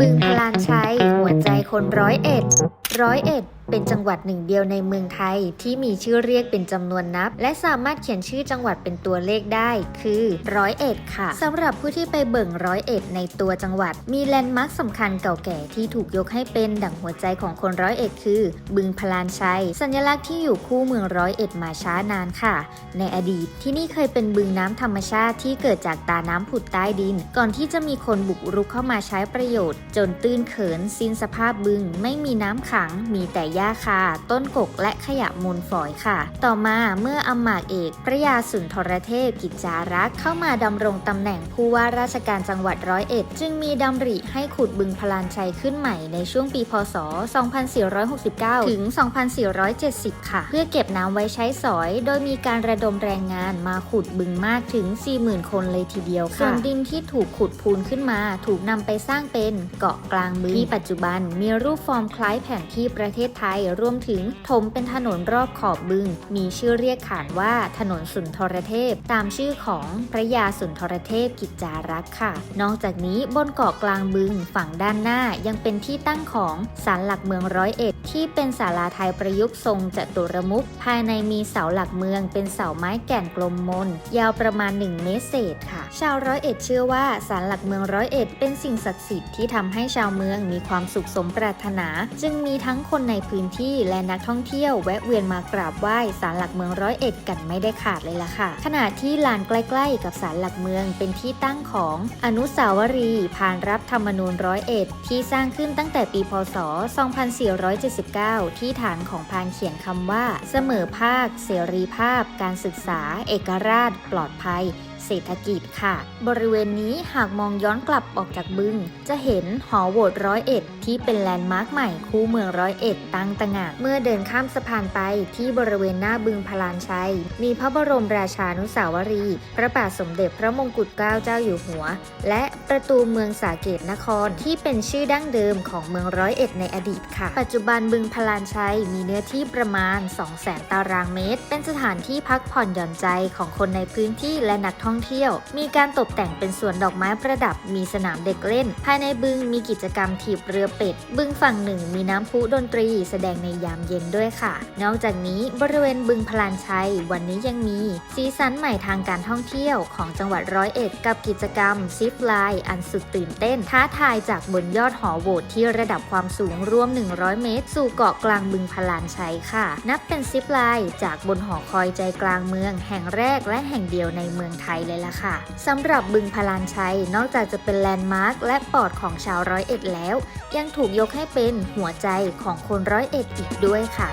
บึงพลานชัยหัวใจคนร้อยเอ็ด ร้อยเอ็ด เป็นจังหวัดหนึ่งเดียวในเมืองไทยที่มีชื่อเรียกเป็นจำนวนนับ และสามารถเขียนชื่อจังหวัดเป็นตัวเลขได้ คือร้อยเอ็ดค่ะสำหรับผู้ที่ไปเบิ่งร้อยเอ็ดในตัวจังหวัด มีแลนด์มาร์คสำคัญเก่าแก่ที่ถูกยกให้เป็นดั่งหัวใจของคนร้อยเอ็ดคือ บึงพลานชัย สัญลักษณ์ที่อยู่คู่เมืองร้อยเอ็ดมาช้านานค่ะ ในอดีตที่นี่เคยเป็นบึงน้ำธรรมชาติที่เกิดจากตาน้ำผุดใต้ดิน ก่อนที่จะมีคนบุกรุกเข้ามาใช้ประโยชน์ จนตื้นเขินสิ้นสภาพบึง ไม่มีน้ำขังมีแต่หญ้าคา ต้นกกและขยะมูลฝอยค่ะ ต่อมาเมื่ออำมาตย์เอกพระยาสุนทรเทพกิจจารักษ์เข้ามาดำรงตำแหน่งผู้ว่าราชการจังหวัดร้อยเอ็ดจึงมีดำริให้ขุดบึงพลานชัยขึ้นใหม่ในช่วงปีพศ 2469 ถึง 2470 ค่ะ เพื่อเก็บน้ำไว้ใช้สอย โดยมีการระดมแรงงานมาขุดบึงมากถึง 40,000 คนเลยทีเดียวค่ะส่วนดินที่ถูกขุดพูนขึ้นมา ถูกนำไปสร้างเป็นเกาะกลางบึงที่ปัจจุบันมีรูปฟอร์มคล้ายแผนที่ประเทศไทยรวมถึงถมเป็นถนนรอบขอบบึง มีชื่อเรียกขานว่าถนนสุนทรเทพ ตามชื่อของพระยาสุนทรเทพกิจจารักษ์ค่ะ นอกจากนี้บนเกาะกลางบึงฝั่งด้านหน้ายังเป็นที่ตั้งของศาลหลักเมืองร้อยเอ็ดที่เป็นศาลาไทยประยุกต์ทรงจตุรมุขภายในมีเสาหลักเมือง เป็นเสาไม้แก่นกลมมน ยาวประมาณ 1 เมตรเศษค่ะ ชาวร้อยเอ็ดเชื่อว่าศาลหลักเมืองร้อยเอ็ดเป็นสิ่งศักดิ์สิทธิ์ที่ทำให้ชาวเมืองมีความสุขสมปรารถนา จึงมีทั้งคนในพื้นที่และนักท่องเที่ยวแวะเวียนมากราบไหว้ศาลหลักเมืองร้อยเอ็ดกันไม่ได้ขาดเลยล่ะค่ะ ขณะที่ลานใกล้ ๆ กับศาลหลักเมืองเป็นที่ตั้งของอนุสาวรีย์ผ่านรับธรรมนูญร้อยเอ็ดที่สร้างขึ้นตั้งแต่ปีพศ 2479 ที่ฐานของพานเขียนคำว่า เสมอภาค เสรีภาพ การศึกษา เอกราช ปลอดภัย เศรษฐกิจค่ะ บริเวณนี้หากมองย้อนกลับออกจากบึง จะเห็นหอโหวตร้อยเอ็ดที่เป็นแลนด์มาร์คใหม่คู่เมืองร้อยเอ็ดตั้งตระหง่านเมื่อเดินข้ามสะพานไปที่บริเวณหน้าบึงพลานชัย มีพระบรมราชานุสาวรีย์พระบาทสมเด็จพระมงกุฎเกล้าเจ้าอยู่หัว และประตูเมืองสาเกตนครที่เป็นชื่อดั้งเดิมของเมืองร้อยเอ็ดในอดีตค่ะ ปัจจุบันบึงพลานชัยมีเนื้อที่ประมาณ 200,000 ตารางเมตร เป็นสถานที่พักผ่อนหย่อนใจของคนในพื้นที่และนักท้องท่องเที่ยว มีการตกแต่งเป็นสวนดอกไม้ประดับ มีสนามเด็กเล่น ภายในบึงมีกิจกรรมถีบเรือเป็ด บึงฝั่งหนึ่งมีน้ำพุดนตรี แสดงในยามเย็นด้วยค่ะ นอกจากนี้บริเวณบึงพลานชัย วันนี้ยังมี สีสันใหม่ทางการท่องเที่ยวของจังหวัดร้อยเอ็ดกับกิจกรรมซิปไลน์อันสุดตื่นเต้น ท้าทายจากบนยอดหอโหวตที่ระดับความสูงรวม 100 เมตร สู่เกาะกลางบึงพลานชัยค่ะ นับเป็นซิปไลน์จากบนหอคอยใจกลางเมือง แห่งแรกและแห่งเดียวในเมืองไทยเลยล่ะค่ะสำหรับบึงพลานชัยนอกจากจะเป็นแลนด์มาร์คและปอดของชาวร้อยเอ็ดแล้ว ยังถูกยกให้เป็นหัวใจของคนร้อยเอ็ดอีกด้วยค่ะ